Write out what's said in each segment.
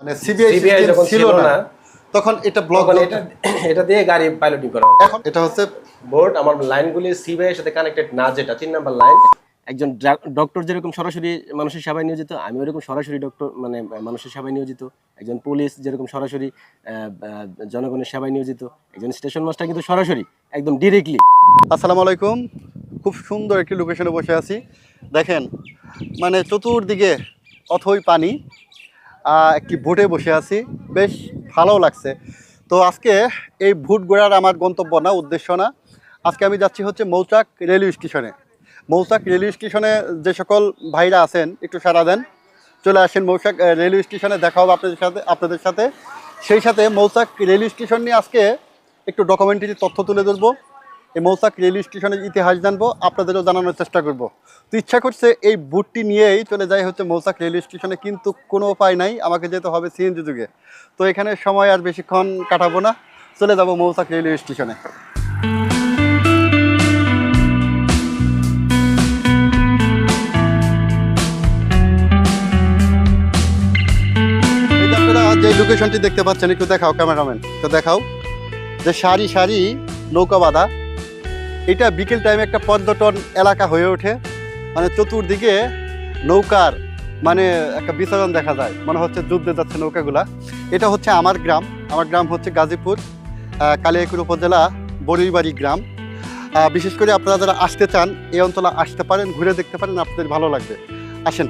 মানে সিবিআই যখন ছিল না তখন এটা ব্লক এটা এটা দিয়ে গাড়ি পাইলটিং করা এখন এটা হচ্ছে বোর্ড আমার লাইনগুলি সিবিআই এর সাথে কানেক্টেড না যেটা তিন নাম্বার লাইন একজন ডক্টর যেরকম সরাসরি মানুষের সেবায় নিয়োজিত আমি ওরকম সরাসরি ডক্টর মানে মানুষের সেবায় নিয়োজিত। একজন পুলিশ যেরকম সরাসরি জনগণের সেবায় নিয়োজিত। একজন স্টেশন মাস্টার কিন্তু সরাসরি একদম ডিরেক্টলি আসসালামু আলাইকুম। খুব সুন্দর একটি লোকেশনে বসে আছি। দেখেন মানে চতুর্দিকে অথই পানি একটি ভোটে বসে আছি। বেশ ভালো লাগছে। তো আজকে এই ভোট গোড়ার আমার গন্তব্য না, উদ্দেশ্য না। আজকে আমি যাচ্ছি হচ্ছে মৌচাক রেলওয়ে স্টেশনে। মৌচাক রেলওয়ে স্টেশনে যে সকল ভাইরা আছেন, একটু সারা দেন। চলে আসেন মৌচাক রেলওয়ে স্টেশনে, দেখা হবে আপনাদের সাথে আপনাদের সাথে। সেই সাথে মৌচাক রেলওয়ে স্টেশন নিয়ে আজকে একটু ডকুমেন্টারি তথ্য তুলে ধরবো। এই মৌচাক রেলওয়ে স্টেশনের ইতিহাস জানব, আপনাদেরও জানানোর চেষ্টা করব। তো ইচ্ছা করছে এই বুটটি নিয়েই চলে যাই হচ্ছে মৌচাক রেলওয়ে স্টেশনে, কিন্তু কোনো উপায় নাই, আমাকে যেতে হবে সিএনজি যুগে। তো এখানে সময় আর বেশিক্ষণ কাটাবো না, চলে যাব মৌচাক রেলওয়ে স্টেশনে। যে লোকেশনটি দেখতে পাচ্ছেন, একটু দেখাও ক্যামেরাম্যান তো দেখাও, যে সারি সারি নৌকা বাঁধা। এটা বিকেল টাইমে একটা পর্যটন এলাকা হয়ে ওঠে। মানে চতুর্দিকে নৌকার মানে একটা বিচরণ দেখা যায়। মনে হচ্ছে যুদ্ধে যাচ্ছে নৌকাগুলা। এটা হচ্ছে আমার গ্রাম। আমার গ্রাম হচ্ছে গাজীপুর কালিয়াকুর উপজেলা বড়ইবাড়ি গ্রাম। বিশেষ করে আপনারা যারা আসতে চান, এই অঞ্চলে আসতে পারেন, ঘুরে দেখতে পারেন, আপনাদের ভালো লাগবে। আসেন।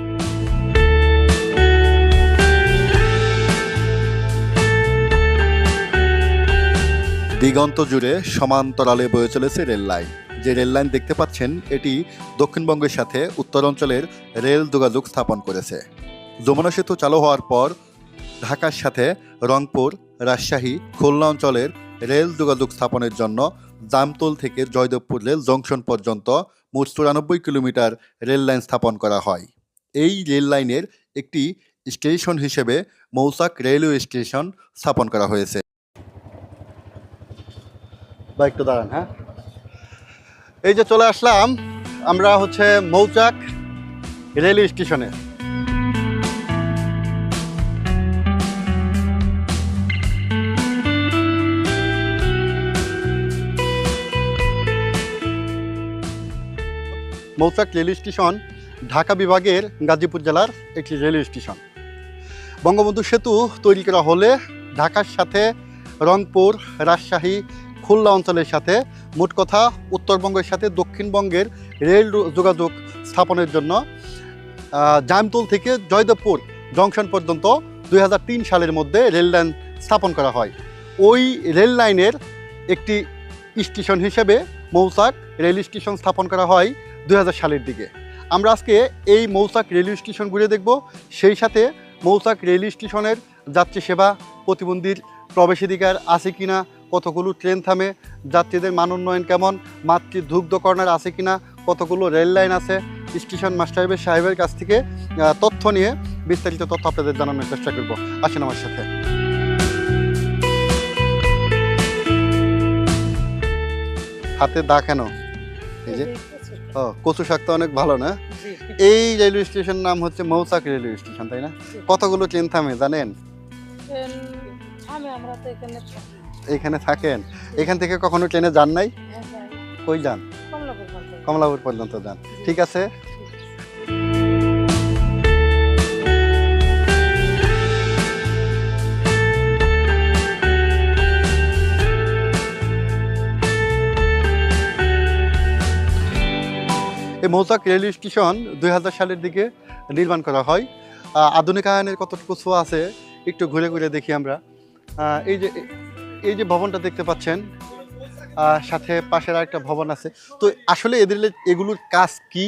দিগন্ত জুড়ে সমান্তরালে বয়ে চলেছে রেল লাইন। যে রেল লাইন দেখতে পাচ্ছেন, এটি দক্ষিণবঙ্গের সাথে উত্তরাঞ্চলের রেল যোগাযোগ স্থাপন করেছে। যমুনা সেতু চালু হওয়ার পর ঢাকার সাথে রংপুর, রাজশাহী, খুলনা অঞ্চলের রেল যোগাযোগ স্থাপনের জন্য জামতল থেকে জয়দেবপুর রেল জংশন পর্যন্ত মোট চুরানব্বই কিলোমিটার রেল লাইন স্থাপন করা হয়। এই রেল লাইনের একটি স্টেশন হিসেবে মৌসাক রেলওয়ে স্টেশন স্থাপন করা হয়েছে। বা একটু দাঁড়ান হ্যাঁ? এই যে চলে আসলাম, আমরা হচ্ছে মৌচাক রেলওয়ে স্টেশনে। মৌচাক রেলওয়ে স্টেশন ঢাকা বিভাগের গাজীপুর জেলার একটি রেলওয়ে স্টেশন। বঙ্গবন্ধু সেতু তৈরি করা হলে ঢাকার সাথে রংপুর, রাজশাহী খুলনা অঞ্চলের সাথে মোট কথা উত্তরবঙ্গের সাথে দক্ষিণবঙ্গের রেল যোগাযোগ স্থাপনের জন্য জামতুল থেকে জয়দেবপুর জংশন পর্যন্ত দুই হাজার তিন সালের মধ্যে রেল লাইন স্থাপন করা হয়। ওই রেল লাইনের একটি স্টেশন হিসেবে মৌসাক রেল স্টেশন স্থাপন করা হয় দুই সালের দিকে। আমরা আজকে এই মৌসাক রেল স্টেশন ঘুরে দেখব। সেই সাথে মৌসাক রেল স্টেশনের যাত্রী সেবা প্রতিবন্ধীর প্রবেশাধিকার আছে কিনা কতগুলো ট্রেন থামে যাত্রীদের মান উন্নয়ন কেমন মাতৃ দুগ্ধ কর্নার আছে কিনা কতগুলো রেল লাইন আছে স্টেশন মাস্টার সাহেবের কাছ থেকে তথ্য নিয়ে বিস্তারিত তথ্য আপনাদের জানানোর চেষ্টা করব। আসেন আমার সাথে। হাতে দা কেন? এই যে ও কচু শাক তো অনেক ভালো না? এই রেলওয়ে স্টেশন নাম হচ্ছে মৌচাক রেলওয়ে স্টেশন তাই না? কতগুলো ট্রেন থামে জানেন? আমরা তো এখানে। এখানে থাকেন? এখান থেকে কখনো ট্রেনে যান নাই। কই যান? কমলাপুর পর্যন্ত। যান। ঠিক আছে? এই মৌচাক রেলওয়ে স্টেশন দুই হাজার সালের দিকে নির্মাণ করা হয়। আধুনিকায়নের কতটুকু ছোঁয়া আছে, একটু ঘুরে ঘুরে দেখি আমরা। এই যে এই যে ভবনটা দেখতে পাচ্ছেন সাথে পাশের আরেকটা ভবন আছে। তো আসলে এদের এগুলোর কাজ কি?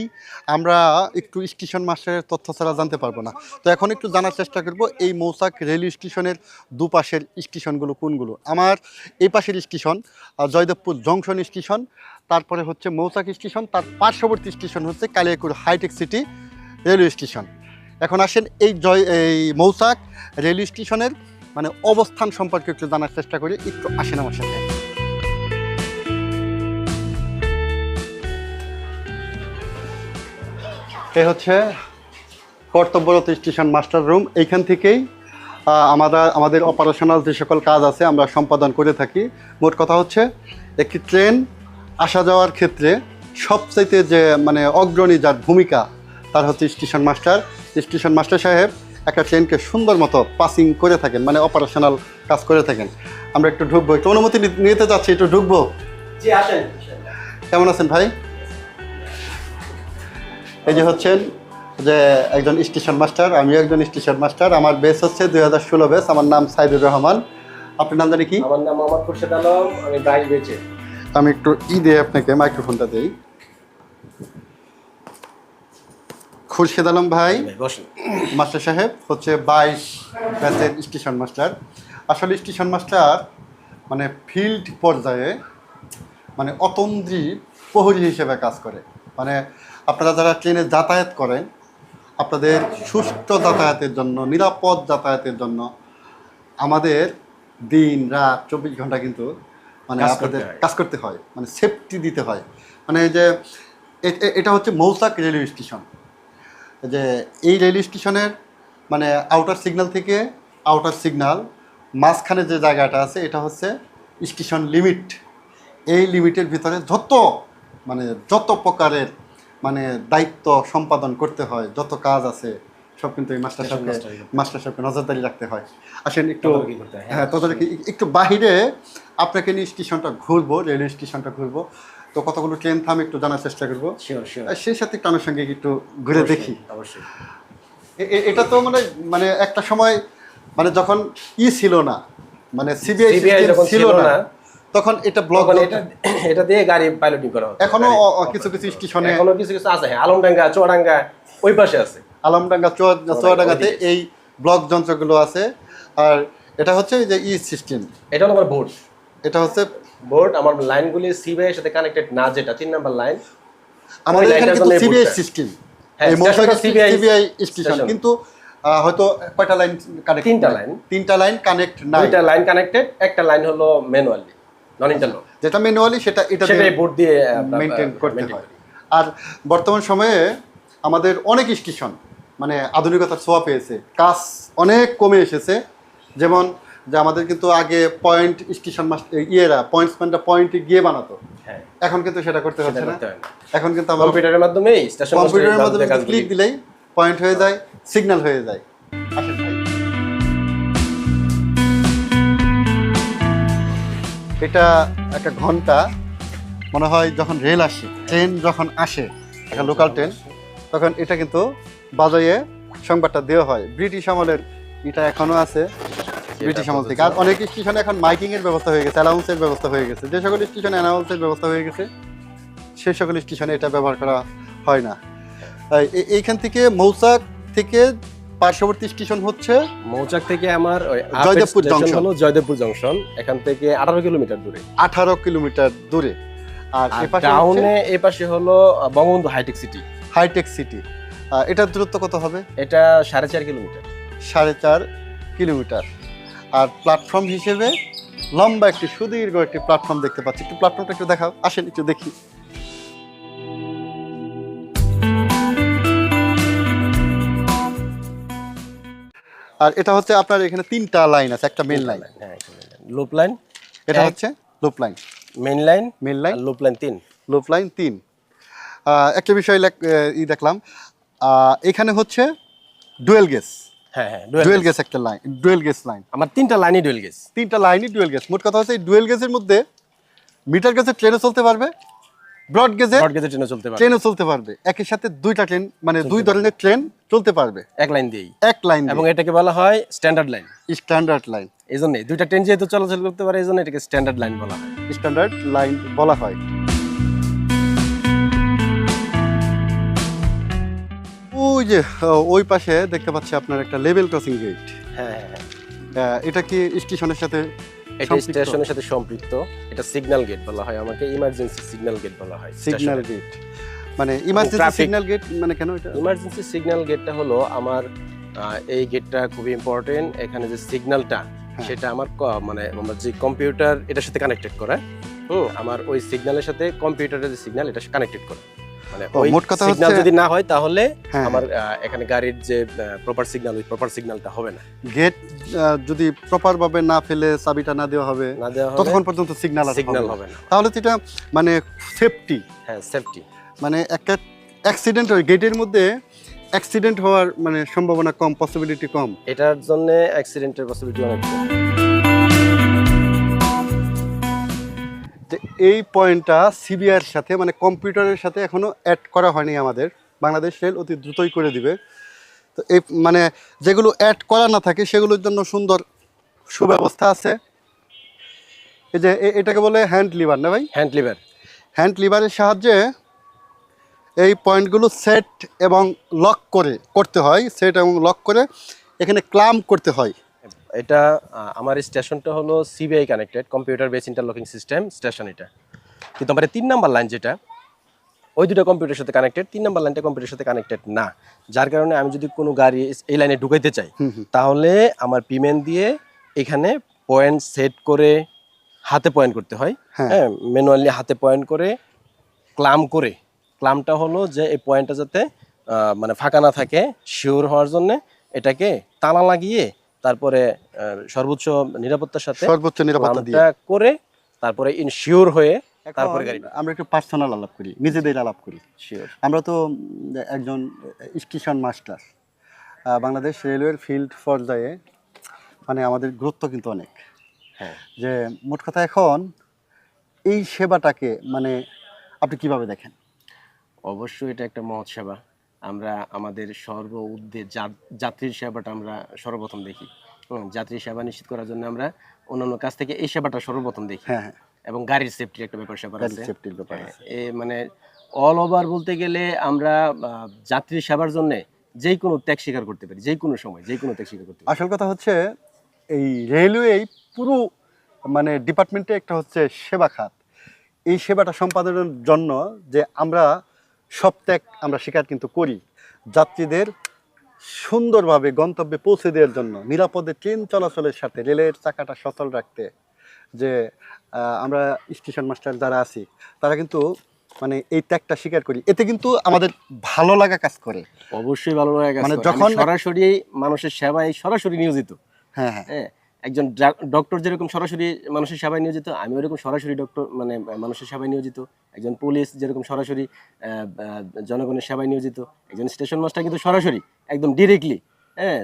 আমরা একটু স্টেশন মাস্টারের তথ্য ছাড়া জানতে পারব না। তো এখন একটু জানার চেষ্টা করব, এই মৌসাক রেলওয়ে স্টেশনের দুপাশের স্টেশনগুলো কোনগুলো? আমার এই পাশের স্টেশন জয়দেবপুর জংশন স্টেশন, তারপরে হচ্ছে মৌসাক স্টেশন, তার পার্শ্ববর্তী স্টেশন হচ্ছে Kaliakair hitech city railway station. এখন আসেন এই জয়, এই মৌসাক রেলওয়ে স্টেশনের মানে অবস্থান সম্পর্কে একটু জানার চেষ্টা করি, একটু আসেন আমার সাথে। এ হচ্ছে কর্তব্যরত স্টেশন মাস্টার রুম। এইখান থেকেই আমরা আমাদের অপারেশনাল যে সকল কাজ আছে আমরা সম্পাদন করে থাকি। মোট কথা হচ্ছে, একটি ট্রেন আসা যাওয়ার ক্ষেত্রে সবচাইতে যে মানে অগ্রণী যার ভূমিকা, তার হচ্ছে স্টেশন মাস্টার। স্টেশন মাস্টার সাহেব একটা ট্রেনকে সুন্দর মতো পাসিং করে থাকেন মানে অপারেশনাল কাজ করে থাকেন। আমরা একটু ঢুকবো একটু অনুমতি নিতে চাচ্ছি একটু ঢুকবো। কেমন আছেন ভাই? এই যে হচ্ছেন যে একজন স্টেশন মাস্টার আমিও একজন স্টেশন মাস্টার আমার বেস হচ্ছে দুই হাজার ষোলো বেস আমার নাম সাইদুর রহমান। আপনার নাম জানি কি? আমার নাম মোহাম্মদ খুরশেদ আলম আমি বেচে আমি একটু ই দিয়ে আপনাকে মাইক্রোফোনটা দিই। খুরশেদ আলম ভাই মাস্টার সাহেব হচ্ছে বাইশ ব্যাচের স্টেশন মাস্টার। আসলে স্টেশন মাস্টার মানে ফিল্ড পর্যায়ে মানে অতন্দ্রী প্রহরী হিসেবে কাজ করে। মানে আপনারা যারা ট্রেনে যাতায়াত করেন আপনাদের সুষ্ঠু যাতায়াতের জন্য নিরাপদ যাতায়াতের জন্য আমাদের দিন রাত চব্বিশ ঘণ্টা কিন্তু মানে আপনাদের হয়। কাজ করতে হয় মানে সেফটি দিতে হয়। মানে যে এটা হচ্ছে মৌসাক রেলওয়ে স্টেশন। যে এই রেল স্টেশনের মানে আউটার সিগন্যাল থেকে আউটার সিগন্যাল মাঝখানে যে জায়গাটা আছে এটা হচ্ছে স্টেশন লিমিট এই লিমিটের ভিতরে যত মানে যত প্রকারের মানে দায়িত্ব সম্পাদন করতে হয় যত কাজ আছে সব কিন্তু এই মাস্টার সাহেবকে মাস্টার সাহেবকে নজরদারি রাখতে হয়। আসেন একটু হয়, হ্যাঁ। হ্যাঁ তদারকি একটু বাহিরে আপনাকে নিয়ে স্টেশনটা ঘুরবো রেলওয়ে স্টেশনটা ঘুরবো। তো কতগুলো ট্রেন থামে একটু জানার চেষ্টা করব। সেই সাথে একটু সঙ্গে একটু ঘুরে দেখি। অবশ্যই। এটা তো মানে মানে একটা সময় মানে যখন ই ছিল না মানে সিবিআই ছিল না তখন এটা ব্লক এটা এটা দিয়ে গাড়ি পাইলটিং করা হতো। এখনও কিছু কিছু স্টেশনে এখনও কিছু কিছু আছে হ্যাঁ আলমডাঙ্গা চুয়াডাঙ্গা ওই পাশে আছে। আলমডাঙ্গা চুয়া- চুয়াডাঙ্গাতে এই ব্লক যন্ত্রগুলো আছে। আর এটা হচ্ছে যে ই সিস্টেম এটা হলো আমার বোর্ড এটা হচ্ছে বোর্ড আমার লাইনগুলি সিবিআই এর সাথে কানেক্টেড না যেটা তিন নাম্বার লাইন। আমাদের এখানে কিন্তু সিবিআই সিস্টেম হ্যাঁ, এই মোটরসাইকেল সিবিআই স্টেশন। কিন্তু হয়তো কয়টা লাইন কানেক্ট তিনটা লাইন। তিনটা লাইন কানেক্ট নাই। দুইটা লাইন কানেক্টেড একটা লাইন হলো ম্যানুয়ালি নন ইন্টারলক যেটা ম্যানুয়ালি সেটা এটা দিয়ে সেটাই বোর্ড দিয়ে আহ, করতে হয়। আর বর্তমান সময়ে আমাদের অনেক স্টেশন মানে আধুনিকতার ছোঁয়া পেয়েছে। কাজ অনেক কমে এসেছে। যেমন যে আমাদের কিন্তু আগে পয়েন্ট স্টেশন ইয়েরা পয়েন্টসম্যানটা পয়েন্টে গিয়ে বানাতো। হ্যাঁ। এখন কিন্তু সেটা করতে হচ্ছে না। এখন কিন্তু আমরা কম্পিউটারের মাধ্যমে স্টেশন কম্পিউটারের মাধ্যমে ক্লিক দিলেই পয়েন্ট হয়ে যায় সিগন্যাল হয়ে যায়। আসেন ভাই। এটা একটা ঘণ্টা মনে হয় যখন রেল আসে ট্রেন যখন আসে একটা লোকাল ট্রেন তখন এটা কিন্তু বাজাইয়ে সংবাদটা দেওয়া হয়। ব্রিটিশ আমলের এটা এখনও আছে। ব্রিটিশ আমল থেকে। আর অনেক স্টেশনে এখন মাইকিং এর ব্যবস্থা হয়ে গেছে অ্যানাউন্সের ব্যবস্থা হয়ে গেছে। যে সকল স্টেশনে অ্যানাউন্সের ব্যবস্থা হয়ে গেছে সেই সকল স্টেশনে এটা ব্যবহার করা হয় না। এই- এই- এইখান থেকে মৌসাক থেকে পার্শ্ববর্তী স্টেশন হচ্ছে মৌচাক থেকে আমার জয়দেবপুর জংশন হলো জয়দেবপুর জংশন এখান থেকে আঠারো কিলোমিটার দূরে। আঠারো কিলোমিটার দূরে। আর টাউনে এ পাশে হলো Bangabandhu hitech city hitech city এটার দূরত্ব কত হবে? এটা সাড়ে চার কিলোমিটার। সাড়ে চার কিলোমিটার। আর প্ল্যাটফর্ম হিসেবে লম্বা একটি সুদীর্ঘ একটি প্ল্যাটফর্ম দেখতে পাচ্ছি। একটু প্ল্যাটফর্মটা একটু দেখাও। আসেন একটু দেখি। আর এটা হচ্ছে আপনার এখানে তিনটা লাইন আছে একটা মেন লাইন হ্যাঁ লুপ লাইন এটা হচ্ছে loop line main line main line loop line তিন। লুপ লাইন তিন। একটা বিষয় ই দেখলাম। এখানে হচ্ছে ডুয়েল গেস হ্যাঁ হ্যাঁ ডুয়েল gauge। একটা লাইন ডুয়েল গেস লাইন আমার তিনটা লাইনই ডুয়েল গেজ তিনটা লাইনই ডুয়েল গেজ মোট কথা হচ্ছে এই ডুয়েল গেজের মধ্যে মিটার গেজের ট্রেনও চলতে পারবে ব্রড গেজে ব্রড গেজে ট্রেনে চলতে ট্রেনও চলতে পারবে। একই সাথে দুইটা ট্রেন মানে দুই ধরনের ট্রেন চলতে পারবে। এক লাইন দিয়েই। এক লাইন এবং এটাকে বলা হয় স্ট্যান্ডার্ড লাইন স্ট্যান্ডার্ড লাইন এই জন্য দুইটা ট্রেন যেহেতু চলাচল করতে পারে এই জন্য এটাকে স্ট্যান্ডার্ড লাইন বলা হয়। স্ট্যান্ডার্ড লাইন বলা হয়। ওই যে ওই পাশে দেখতে পাচ্ছি আপনার একটা লেভেল ক্রসিং গেট। হ্যাঁ হ্যাঁ হ্যাঁ। এটা কি স্টেশনের সাথে এটা স্টেশনের সাথে সম্পৃক্ত। এটা সিগন্যাল গেট বলা হয় আমাকে ইমার্জেন্সি সিগন্যাল গেট বলা হয় সিগন্যাল গেট। মানে ইমার্জেন্সি সিগন্যাল গেট মানে কেন এটা? ইমার্জেন্সি সিগন্যাল গেটটা হলো আমার এই গেটটা খুবই ইম্পর্টেন্ট এখানে যে সিগন্যালটা। সেটা আমার মানে আমার যে কম্পিউটার এটার সাথে কানেক্টেড করে। হুম আমার ওই সিগন্যালের সাথে কম্পিউটারের যে সিগন্যাল এটা কানেক্টেড করে। মানে মোট কথা সিগন্যাল যদি না হয় তাহলে আমার এখানে গাড়ির যে প্রপার সিগন্যাল ওই প্রপার সিগন্যালটা হবে না। গেট যদি প্রপার ভাবে না ফেলে চাবিটা না দেওয়া হবে না দেওয়া ততক্ষণ পর্যন্ত সিগন্যাল সিগন্যাল হবে না। তাহলে তো এটা মানে সেফটি হ্যাঁ সেফটি মানে একটা অ্যাক্সিডেন্ট হয় গেটের মধ্যে অ্যাক্সিডেন্ট হওয়ার মানে সম্ভাবনা কম পসিবিলিটি কম। এটার জন্য অ্যাক্সিডেন্টের পসিবিলিটি অনেক কম। যে এই পয়েন্টটা সিবিআইয়ের সাথে মানে কম্পিউটারের সাথে এখনও অ্যাড করা হয়নি আমাদের। বাংলাদেশ রেল অতি দ্রুতই করে দিবে। তো এই মানে যেগুলো অ্যাড করা না থাকে সেগুলোর জন্য সুন্দর সুব্যবস্থা আছে। এই যে এটাকে বলে হ্যান্ড লিভার না ভাই? হ্যান্ড লিভার হ্যান্ড লিভারের সাহায্যে এই পয়েন্টগুলো সেট এবং লক করে করতে হয়। সেট এবং লক করে এখানে ক্লাম করতে হয়। এটা আমার স্টেশনটা হলো CBI connected computer base interlocking system station এটা কিন্তু আমার তিন নাম্বার লাইন যেটা ওই দুটো কম্পিউটারের সাথে কানেক্টেড তিন নাম্বার লাইনটা কম্পিউটার সাথে কানেক্টেড না যার কারণে আমি যদি কোনো গাড়ি এই লাইনে ঢুকাইতে চাই। তাহলে আমার পেমেন্ট দিয়ে এখানে পয়েন্ট সেট করে হাতে পয়েন্ট করতে হয় হ্যাঁ। হ্যাঁ ম্যানুয়ালি হাতে পয়েন্ট করে ক্লাম করে ক্লামটা হলো যে এই পয়েন্টটা যাতে মানে ফাঁকা না থাকে শিওর হওয়ার জন্য এটাকে তালা লাগিয়ে তারপরে আহ, সর্বোচ্চ নিরাপত্তার সাথে সর্বোচ্চ নিরাপত্তা দিয়ে। করে তারপরে ইনশিওর হয়ে তারপরে গাড়ি আমরা একটু পার্সোনাল আলাপ করি নিজেদের আলাপ করি। শিওর আমরা তো একজন স্টেশন মাস্টার বাংলাদেশ রেলওয়ের ফিল্ড পর্যায়ে মানে আমাদের গুরুত্ব কিন্তু অনেক। হ্যাঁ। যে মোট কথা এখন এই সেবাটাকে মানে আপনি কীভাবে দেখেন? অবশ্যই এটা একটা মহৎ সেবা। আমরা আমাদের সর্ব উদ্দে যাত্রীর সেবাটা আমরা সর্বপ্রথম দেখি। হুম, যাত্রীর সেবা নিশ্চিত করার জন্য আমরা অন্যান্য কাছ থেকে এই সেবাটা সর্বপ্রথম দেখি। হ্যাঁ হ্যাঁ। এবং গাড়ির সেফটির একটা ব্যাপার আছে। সেফটির ব্যাপার হ্যাঁ, এ মানে অল ওভার বলতে গেলে আমরা যাত্রী সেবার জন্য যে কোনো ত্যাগ স্বীকার করতে পারি যে কোনো সময় যে কোনো ত্যাগ স্বীকার করতে পারি। আসল কথা হচ্ছে এই রেলওয়ে পুরো মানে ডিপার্টমেন্টে একটা হচ্ছে সেবা খাত। এই সেবাটা সম্পাদনের জন্য যে আমরা সব ত্যাগ আমরা স্বীকার কিন্তু করি। যাত্রীদের সুন্দরভাবে গন্তব্যে পৌঁছে দেওয়ার জন্য নিরাপদে ট্রেন চলাচলের সাথে রেলের চাকাটা সচল রাখতে যে আমরা স্টেশন মাস্টার যারা আছি তারা কিন্তু মানে এই ত্যাগটা স্বীকার করি। এতে কিন্তু আমাদের ভালো লাগা কাজ করে। অবশ্যই ভালো লাগা মানে মানে যখন- যখন সরাসরি মানুষের সেবায় সরাসরি নিয়োজিত। হ্যাঁ হ্যাঁ। হ্যাঁ। একজন ডক্টর যেরকম সরাসরি মানুষের সেবায় নিয়োজিত আমি ওরকম সরাসরি ডক্টর মানে মানুষের সেবায় নিয়োজিত। একজন পুলিশ যেরকম সরাসরি জনগণের সেবায় নিয়োজিত। একজন স্টেশন মাস্টার কিন্তু সরাসরি একদম ডিরেক্টলি হ্যাঁ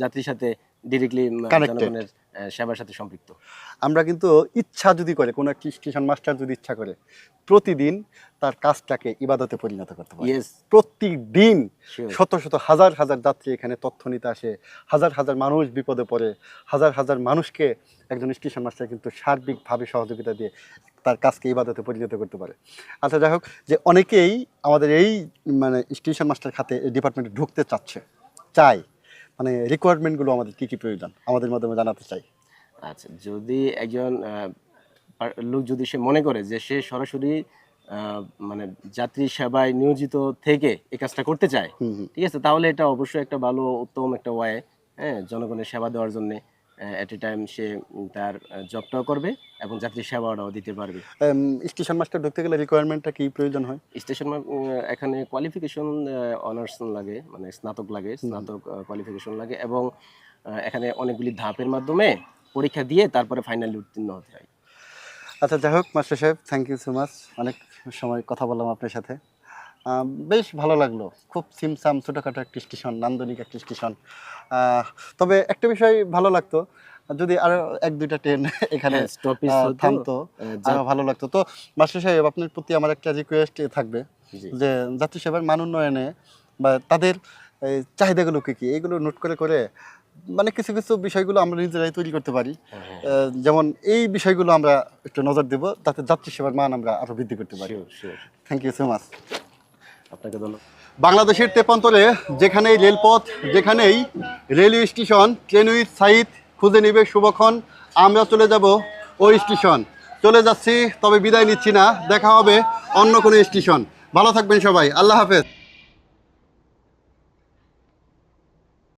যাত্রীর সাথে ডিরেক্টলি জনগণের সেবার সাথে সম্পৃক্ত। আমরা কিন্তু ইচ্ছা যদি করে কোনো একটি স্টেশন মাস্টার যদি ইচ্ছা করে প্রতিদিন তার কাজটাকে ইবাদতে পরিণত করতে পারে। প্রতিদিন শত শত হাজার হাজার যাত্রী এখানে তথ্য নিতে আসে হাজার হাজার মানুষ বিপদে পড়ে হাজার হাজার মানুষকে একজন স্টেশন মাস্টার কিন্তু সার্বিকভাবে সহযোগিতা দিয়ে তার কাজকে ইবাদতে পরিণত করতে পারে। আচ্ছা যাই হোক যে অনেকেই আমাদের এই মানে স্টেশন মাস্টার খাতে এই ডিপার্টমেন্টে ঢুকতে চাচ্ছে চাই মানে রিকোয়ারমেন্টগুলো আমাদের কী কী প্রয়োজন? আমাদের মাধ্যমে জানাতে চাই। আচ্ছা যদি একজন লোক যদি সে মনে করে যে সে সরাসরি মানে যাত্রী সেবায় নিয়োজিত থেকে এই কাজটা করতে চায় ঠিক আছে? তাহলে এটা অবশ্যই একটা ভালো উত্তম একটা ওয়ে হ্যাঁ? জনগণের সেবা দেওয়ার জন্য এট এ টাইম সে তার জবটাও করবে এবং যাত্রী সেবাটাও দিতে পারবে। স্টেশন মাস্টার ঢুকতে গেলে রিকোয়ারমেন্টটা কি প্রয়োজন হয়? স্টেশন এখানে কোয়ালিফিকেশন অনার্স লাগে মানে স্নাতক লাগে স্নাতক কোয়ালিফিকেশন লাগে এবং এখানে অনেকগুলি ধাপের মাধ্যমে পরীক্ষা দিয়ে তারপরে ফাইনালি উত্তীর্ণ হতে হয়। আচ্ছা যাই হোক মাস্টার সাহেব থ্যাংক ইউ সো মাচ অনেক সময় কথা বললাম আপনার সাথে। বেশ ভালো লাগল। খুব সিমসাম ছোটোখাটো একটি স্টেশন নান্দনিক একটি স্টেশন তবে একটা বিষয় ভালো লাগতো যদি আরও এক দুইটা ট্রেন এখানে হ্যাঁ, থামতো যা- আরও ভালো লাগতো। তো মাস্টার সাহেব আপনার প্রতি আমার একটা রিকোয়েস্ট থাকবে যে যাত্রী সেবার মান উন্নয়নে বা তাদের চাহিদাগুলো কী কী? এগুলো নোট করে করে মানে কিছু কিছু বিষয়গুলো আমরা নিজেরাই তৈরি করতে পারি। হ্যাঁ, হ্যাঁ। যেমন এই বিষয়গুলো আমরা একটু নজর দেব যাতে যাত্রী সেবার মান আমরা আরও বৃদ্ধি করতে পারি. থ্যাংক ইউ সো মাচ আপনাকে ধন্যবাদ। বাংলাদেশের তেপান্তরে যেখানেই রেলপথ যেখানেই railway station train with side খুঁজে নিবে শুভক্ষণ আমরা চলে যাব ওই স্টেশন। চলে যাচ্ছি তবে বিদায় নিচ্ছি না দেখা হবে অন্য কোনো স্টেশন। ভালো থাকবেন সবাই আল্লাহ হাফেজ।